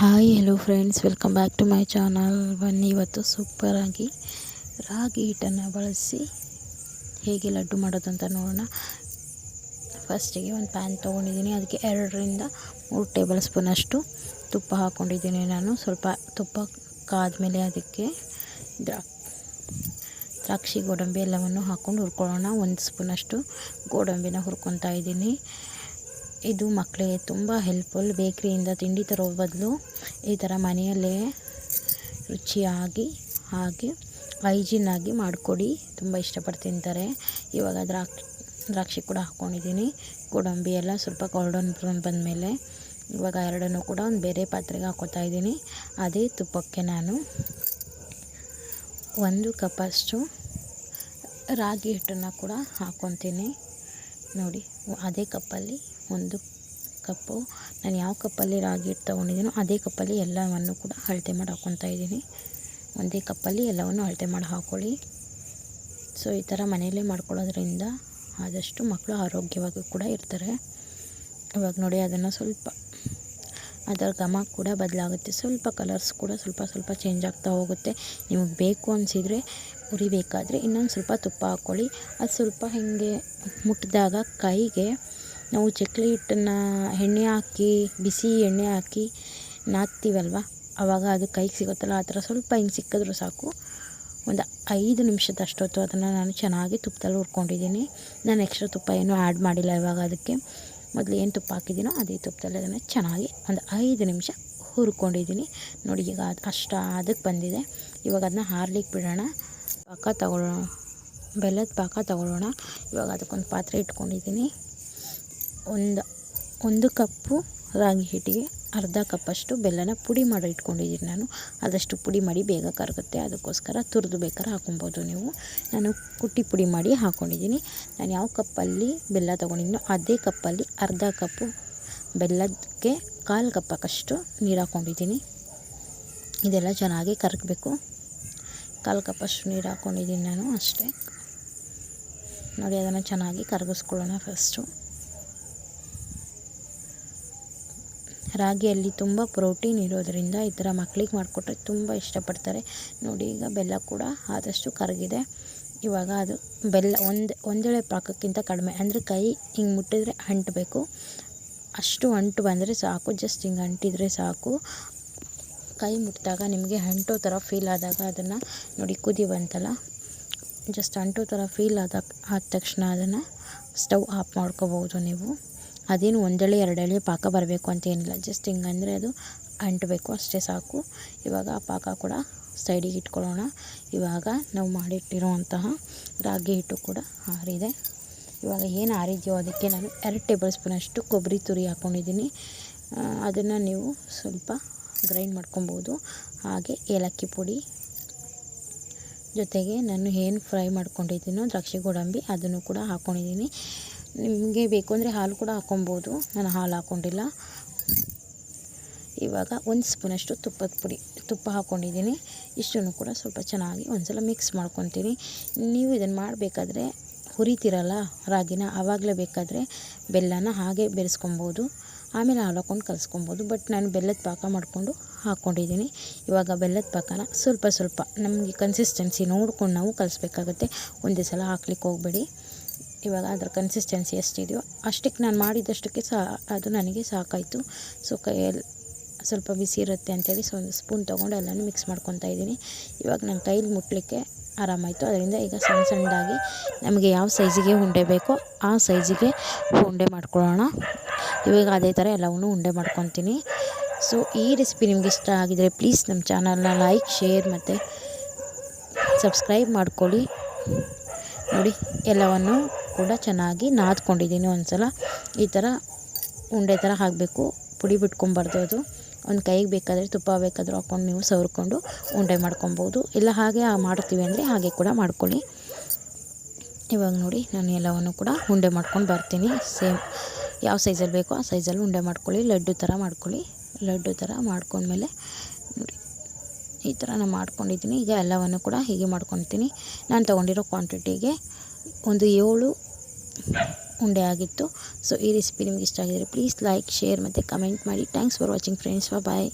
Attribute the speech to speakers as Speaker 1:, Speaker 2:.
Speaker 1: Hi hello friends welcome back to my channel ಬನ್ನಿ ಇವತ್ತು ಸೂಪರಾಗಿ ರಾಗಿ ಹಿಟ್ಟನ್ನು ಬಳಸಿ ಹೇಗೆ ಲಡ್ಡು ಮಾಡೋದಂತ ನೋಡೋಣ. ಫಸ್ಟಿಗೆ ಒಂದು ಪ್ಯಾನ್ ತೊಗೊಂಡಿದ್ದೀನಿ. ಅದಕ್ಕೆ ಎರಡರಿಂದ ಮೂರು ಟೇಬಲ್ ಸ್ಪೂನಷ್ಟು ತುಪ್ಪ ಹಾಕ್ಕೊಂಡಿದ್ದೀನಿ ನಾನು. ಸ್ವಲ್ಪ ತುಪ್ಪ ಕಾದ್ಮೇಲೆ ಅದಕ್ಕೆ ದ್ರಾ, ದ್ರಾಕ್ಷಿ, ಗೋಡಂಬಿ ಎಲ್ಲವನ್ನು ಹಾಕ್ಕೊಂಡು ಹುರ್ಕೊಳ್ಳೋಣ. ಒಂದು ಸ್ಪೂನಷ್ಟು ಗೋಡಂಬಿನ ಹುರ್ಕೊತಾ ಇದ್ದೀನಿ. ಇದು ಮಕ್ಕಳಿಗೆ ತುಂಬ ಹೆಲ್ಪ್ಫುಲ್ ಬೇಕ್ರಿಯಿಂದ ತಿಂಡಿ ತರೋ ಬದಲು ಈ ಥರ ಮನೆಯಲ್ಲೇ ರುಚಿಯಾಗಿ ಹಾಗೆ ಹೈಜಿನ್ನಾಗಿ ಮಾಡಿಕೊಡಿ. ತುಂಬ ಇಷ್ಟಪಟ್ಟು ತಿಂತಾರೆ. ಇವಾಗ ದ್ರಾಕ್ಷಿ ದ್ರಾಕ್ಷಿ ಕೂಡ ಹಾಕ್ಕೊಂಡಿದ್ದೀನಿ ಗೋಡಂಬಿ ಎಲ್ಲ ಸ್ವಲ್ಪ ಗೋಲ್ಡನ್ ಬ್ರೌನ್ ಬಂದಮೇಲೆ ಇವಾಗ ಎರಡನ್ನೂ ಕೂಡ ಒಂದು ಬೇರೆ ಪಾತ್ರೆಗೆ ಹಾಕೋತಾ ಇದ್ದೀನಿ. ಅದೇ ತುಪ್ಪಕ್ಕೆ ನಾನು ಒಂದು ಕಪ್ಪಷ್ಟು ರಾಗಿ ಹಿಟ್ಟನ್ನು ಕೂಡ ಹಾಕ್ಕೊತೀನಿ ನೋಡಿ, ಅದೇ ಕಪ್ಪಲ್ಲಿ ಒಂದು ಕಪ್ಪು. ನಾನು ಯಾವ ಕಪ್ಪಲ್ಲಿ ರಾಗಿ ಹಿಟ್ಟು ತೊಗೊಂಡಿದ್ದೀನೋ ಅದೇ ಕಪ್ಪಲ್ಲಿ ಎಲ್ಲವನ್ನು ಕೂಡ ಅಳತೆ ಮಾಡಿ ಹಾಕ್ಕೊತಾ ಇದ್ದೀನಿ. ಒಂದೇ ಕಪ್ಪಲ್ಲಿ ಎಲ್ಲವನ್ನು ಅಳತೆ ಮಾಡಿ ಹಾಕ್ಕೊಳ್ಳಿ ಸೊ, ಈ ಥರ ಮನೆಯಲ್ಲೇ ಮಾಡ್ಕೊಳ್ಳೋದ್ರಿಂದ ಆದಷ್ಟು ಮಕ್ಕಳು ಆರೋಗ್ಯವಾಗಿ ಕೂಡ ಇರ್ತಾರೆ. ಇವಾಗ ನೋಡಿ, ಅದನ್ನು ಸ್ವಲ್ಪ ಅದರ ಘಮ ಕೂಡ ಬದಲಾಗುತ್ತೆ. ಸ್ವಲ್ಪ ಕಲರ್ಸ್ ಕೂಡ ಸ್ವಲ್ಪ ಸ್ವಲ್ಪ ಚೇಂಜ್ ಆಗ್ತಾ ಹೋಗುತ್ತೆ. ನಿಮಗೆ ಬೇಕು ಅನಿಸಿದರೆ ಹುರಿಬೇಕಾದ್ರೆ ಇನ್ನೊಂದು ಸ್ವಲ್ಪ ತುಪ್ಪ ಹಾಕ್ಕೊಳ್ಳಿ ಅದು ಸ್ವಲ್ಪ ಹೀಗೆ ಮುಟ್ಟಿದಾಗ ಕೈಗೆ ನಾವು ಚಕ್ಲಿ ಹಿಟ್ಟನ್ನು ಎಣ್ಣೆ ಹಾಕಿ, ಬಿಸಿ ಎಣ್ಣೆ ಹಾಕಿ ನಾದ್ತೀವಲ್ವ? ಆವಾಗ ಅದು ಕೈಗೆ ಸಿಗುತ್ತಲ್ಲ, ಆ ಥರ ಸ್ವಲ್ಪ ಹಿಂಗೆ ಸಿಕ್ಕಿದ್ರೂ ಸಾಕು. ಒಂದು ಐದು ನಿಮಿಷದಷ್ಟೊತ್ತು ಅದನ್ನು ನಾನು ಚೆನ್ನಾಗಿ ತುಪ್ಪದಲ್ಲಿ ಹುರ್ಕೊಂಡಿದ್ದೀನಿ. ನಾನು ಎಕ್ಸ್ಟ್ರಾ ತುಪ್ಪ ಏನೂ ಆ್ಯಡ್ ಮಾಡಿಲ್ಲ ಇವಾಗ ಅದಕ್ಕೆ. ಮೊದಲು ಏನು ತುಪ್ಪ ಹಾಕಿದ್ದೀನೋ ಅದೇ ತುಪ್ಪದಲ್ಲಿ ಅದನ್ನು ಚೆನ್ನಾಗಿ ಒಂದು ಐದು ನಿಮಿಷ ಹುರ್ಕೊಂಡಿದ್ದೀನಿ. ನೋಡಿ ಈಗ ಅದು ಅಷ್ಟು ಅದಕ್ಕೆ ಬಂದಿದೆ. ಇವಾಗ ಅದನ್ನ ಹಾರ್ಲಿಕ್ಕೆ ಬಿಡೋಣ. ಪಾಕ ತಗೊಳ್ಳೋಣ ಬೆಲ್ಲದ ಪಾಕ ತಗೊಳ್ಳೋಣ ಇವಾಗ ಅದಕ್ಕೊಂದು ಪಾತ್ರೆ ಇಟ್ಕೊಂಡಿದ್ದೀನಿ. ಒಂದು ಒಂದು ಕಪ್ಪು ರಾಗಿ ಹಿಟ್ಟಿಗೆ ಅರ್ಧ ಕಪ್ಪಷ್ಟು ಬೆಲ್ಲನ ಪುಡಿ ಮಾಡಿ ಇಟ್ಕೊಂಡಿದ್ದೀನಿ ನಾನು. ಆದಷ್ಟು ಪುಡಿ ಮಾಡಿ ಬೇಗ ಕರಗುತ್ತೆ. ಅದಕ್ಕೋಸ್ಕರ ತುರಿದು ಬೇಕಾದ್ರೆ ಹಾಕೊಬೋದು ನೀವು. ನಾನು ಕುಟ್ಟಿ ಪುಡಿ ಮಾಡಿ ಹಾಕ್ಕೊಂಡಿದ್ದೀನಿ ನಾನು ಯಾವ ಕಪ್ಪಲ್ಲಿ ಬೆಲ್ಲ ತೊಗೊಂಡಿದ್ದೀನೋ ಅದೇ ಕಪ್ಪಲ್ಲಿ ಅರ್ಧ ಕಪ್ಪು ಬೆಲ್ಲಕ್ಕೆ ಕಾಲು ಕಪ್ಪಕ್ಕಷ್ಟು ನೀರು ಹಾಕ್ಕೊಂಡಿದ್ದೀನಿ ಇದೆಲ್ಲ ಚೆನ್ನಾಗಿ ಕರಗಬೇಕು. ಕಾಲು ಕಪ್ಪಷ್ಟು ನೀರು ಹಾಕ್ಕೊಂಡಿದ್ದೀನಿ ನಾನು ಅಷ್ಟೇ. ನೋಡಿ, ಅದನ್ನು ಚೆನ್ನಾಗಿ ಕರಗಿಸ್ಕೊಳ್ಳೋಣ ಫಸ್ಟು ರಾಗಿಯಲ್ಲಿ ತುಂಬ ಪ್ರೋಟೀನ್ ಇರೋದರಿಂದ ಈ ಥರ ಮಕ್ಳಿಗೆ ಮಾಡಿಕೊಟ್ರೆ ತುಂಬ ಇಷ್ಟಪಡ್ತಾರೆ. ನೋಡಿ, ಈಗ ಬೆಲ್ಲ ಕೂಡ ಆದಷ್ಟು ಕರಗಿದೆ. ಇವಾಗ ಅದು ಬೆಲ್ಲ ಒಂದು, ಒಂದೇಳೆ ಪಾಕಕ್ಕಿಂತ ಕಡಿಮೆ. ಅಂದರೆ ಕೈ ಹಿಂಗೆ ಮುಟ್ಟಿದರೆ ಅಂಟಬೇಕು. ಅಷ್ಟು ಅಂಟು ಬಂದರೆ ಸಾಕು. ಜಸ್ಟ್ ಹಿಂಗೆ ಅಂಟಿದರೆ ಸಾಕು. ಕೈ ಮುಟ್ಟಿದಾಗ ನಿಮಗೆ ಅಂಟೋ ಥರ ಫೀಲ್ ಆದಾಗ ಅದನ್ನು ನೋಡಿ ಕುದಿ ಬಂತಲ್ಲ. ಜಸ್ಟ್ ಅಂಟೋ ಥರ ಫೀಲ್ ಆದ ಆದ ತಕ್ಷಣ ಅದನ್ನು ಸ್ಟವ್ ಆಫ್ ಮಾಡ್ಕೋಬೋದು ನೀವು. ಅದೇನು ಒಂದೆಳೆ, ಎರಡೆಳೆ ಪಾಕ ಬರಬೇಕು ಅಂತ ಏನಿಲ್ಲ. ಜಸ್ಟ್ ಹಿಂಗಂದರೆ ಅದು ಅಂಟಬೇಕು. ಅಷ್ಟೇ ಸಾಕು. ಇವಾಗ ಆ ಪಾಕ ಕೂಡ ಸೈಡಿಗೆ ಇಟ್ಕೊಳ್ಳೋಣ. ಇವಾಗ ನಾವು ಮಾಡಿಟ್ಟಿರುವಂತಹ ರಾಗಿ ಹಿಟ್ಟು ಕೂಡ ಆರಿದೆ. ಇವಾಗ ಏನು ಆರಿದೆಯೋ ಅದಕ್ಕೆ ನಾನು ಎರಡು ಟೇಬಲ್ ಸ್ಪೂನಷ್ಟು ಕೊಬ್ಬರಿ ತುರಿ ಹಾಕ್ಕೊಂಡಿದ್ದೀನಿ ಅದನ್ನು ನೀವು ಸ್ವಲ್ಪ ಗ್ರೈಂಡ್ ಮಾಡ್ಕೊಬೋದು. ಹಾಗೆ ಏಲಕ್ಕಿ ಪುಡಿ ಜೊತೆಗೆ ನಾನು ಏನು ಫ್ರೈ ಮಾಡ್ಕೊಂಡಿದ್ದೀನೋ ದ್ರಾಕ್ಷಿ ಗೋಡಂಬಿ ಅದನ್ನು ಕೂಡ ಹಾಕ್ಕೊಂಡಿದ್ದೀನಿ ನಿಮಗೆ ಬೇಕು ಅಂದರೆ ಹಾಲು ಕೂಡ ಹಾಕ್ಕೊಬೋದು ನಾನು ಹಾಲು ಹಾಕ್ಕೊಂಡಿಲ್ಲ ಇವಾಗ ಒಂದು ಸ್ಪೂನಷ್ಟು ತುಪ್ಪದ ಪುಡಿ, ತುಪ್ಪ ಹಾಕ್ಕೊಂಡಿದ್ದೀನಿ ಇಷ್ಟನ್ನು ಕೂಡ ಸ್ವಲ್ಪ ಚೆನ್ನಾಗಿ ಒಂದು ಸಲ ಮಿಕ್ಸ್ ಮಾಡ್ಕೊತೀನಿ. ನೀವು ಇದನ್ನು ಮಾಡಬೇಕಾದ್ರೆ ಹುರಿತೀರಲ್ಲ ರಾಗಿನ, ಆವಾಗಲೇ ಬೇಕಾದರೆ ಬೆಲ್ಲನ ಹಾಗೆ ಬೆರೆಸ್ಕೊಬೋದು. ಆಮೇಲೆ ಹಾಲು ಹಾಕ್ಕೊಂಡು ಕಲಿಸ್ಕೊಬೋದು. ಬಟ್ ನಾನು ಬೆಲ್ಲದ ಪಾಕ ಮಾಡಿಕೊಂಡು ಹಾಕ್ಕೊಂಡಿದ್ದೀನಿ ಇವಾಗ ಬೆಲ್ಲದ ಪಾಕನ ಸ್ವಲ್ಪ ಸ್ವಲ್ಪ ನಮಗೆ ಕನ್ಸಿಸ್ಟೆನ್ಸಿ ನೋಡ್ಕೊಂಡು ನಾವು ಕಲಿಸ್ಬೇಕಾಗತ್ತೆ. ಒಂದೇ ಸಲ ಹಾಕ್ಲಿಕ್ಕೆ ಹೋಗಬೇಡಿ. ಇವಾಗ ಅದರ ಕನ್ಸಿಸ್ಟೆನ್ಸಿ ಎಷ್ಟಿದೆಯೋ ಅಷ್ಟಕ್ಕೆ ನಾನು ಮಾಡಿದಷ್ಟಕ್ಕೆ ಸಹ ಅದು ನನಗೆ ಸಾಕಾಯಿತು. ಸೊ ಕೈಯಲ್ಲಿ ಸ್ವಲ್ಪ ಬಿಸಿ ಇರುತ್ತೆ ಅಂತೇಳಿ ಸೊ ಒಂದು ಸ್ಪೂನ್ ತೊಗೊಂಡು ಎಲ್ಲನೂ ಮಿಕ್ಸ್ ಮಾಡ್ಕೊತಾ ಇದ್ದೀನಿ. ಇವಾಗ ನನ್ನ ಕೈಲಿ ಮುಟ್ಟಲಿಕ್ಕೆ ಆರಾಮಾಯಿತು. ಅದರಿಂದ ಈಗ ಸಣ್ಣ ಸಣ್ಣದಾಗಿ ನಮಗೆ ಯಾವ ಸೈಜಿಗೆ ಉಂಡೆ ಬೇಕೋ ಆ ಸೈಜಿಗೆ ಉಂಡೆ ಮಾಡ್ಕೊಳ್ಳೋಣ. ಇವಾಗ ಅದೇ ಥರ ಎಲ್ಲವನ್ನೂ ಉಂಡೆ ಮಾಡ್ಕೊತೀನಿ ಸೊ ಈ ರೆಸಿಪಿ ನಿಮ್ಗೆ ಇಷ್ಟ ಆಗಿದರೆ ಪ್ಲೀಸ್ ನಮ್ಮ ಚಾನಲ್ನ ಲೈಕ್ ಶೇರ್ ಮತ್ತು ಸಬ್ಸ್ಕ್ರೈಬ್ ಮಾಡ್ಕೊಳ್ಳಿ. ನೋಡಿ, ಎಲ್ಲವನ್ನು ಕೂಡ ಚೆನ್ನಾಗಿ ನಾದ್ಕೊಂಡಿದ್ದೀನಿ ಒಂದು ಸಲ ಈ ಥರ ಉಂಡೆ ಥರ ಹಾಕಬೇಕು. ಪುಡಿ ಬಿಟ್ಕೊಬಾರ್ದು ಅದು. ಒಂದು ಕೈಗೆ ಬೇಕಾದರೆ ತುಪ್ಪ ಬೇಕಾದರೂ ಹಾಕ್ಕೊಂಡು ನೀವು ಸವರ್ಕೊಂಡು ಉಂಡೆ ಮಾಡ್ಕೊಬೋದು. ಇಲ್ಲ ಹಾಗೆ ಮಾಡ್ತೀವಿ ಅಂದರೆ ಹಾಗೆ ಕೂಡ ಮಾಡ್ಕೊಳ್ಳಿ. ಇವಾಗ ನೋಡಿ ನಾನು ಎಲ್ಲವನ್ನು ಕೂಡ ಉಂಡೆ ಮಾಡ್ಕೊಂಡು ಬರ್ತೀನಿ. ಸೇಮ್ ಯಾವ ಸೈಜಲ್ಲಿ ಬೇಕೋ ಆ ಸೈಜಲ್ಲಿ ಉಂಡೆ ಮಾಡ್ಕೊಳ್ಳಿ. ಲಡ್ಡು ಥರ ಮಾಡ್ಕೊಳ್ಳಿ. ಲಡ್ಡು ಥರ ಮಾಡ್ಕೊಂಡ್ಮೇಲೆ ನೋಡಿ ಈ ಥರ ನಾನು ಮಾಡ್ಕೊಂಡಿದ್ದೀನಿ. ಈಗ ಎಲ್ಲವನ್ನು ಕೂಡ ಹೀಗೆ ಮಾಡ್ಕೊತೀನಿ. ನಾನು ತೊಗೊಂಡಿರೋ ಕ್ವಾಂಟಿಟಿಗೆ ಒಂದು ಏಳು ಉಂಡೆ ಆಗಿತ್ತು. ಸೊ ಈ ರೆಸಿಪಿ ನಿಮ್ಗೆ ಇಷ್ಟ ಆಗಿದರೆ ಪ್ಲೀಸ್ ಲೈಕ್ ಶೇರ್ ಮತ್ತು ಕಮೆಂಟ್ ಮಾಡಿ. Thanks for watching friends bye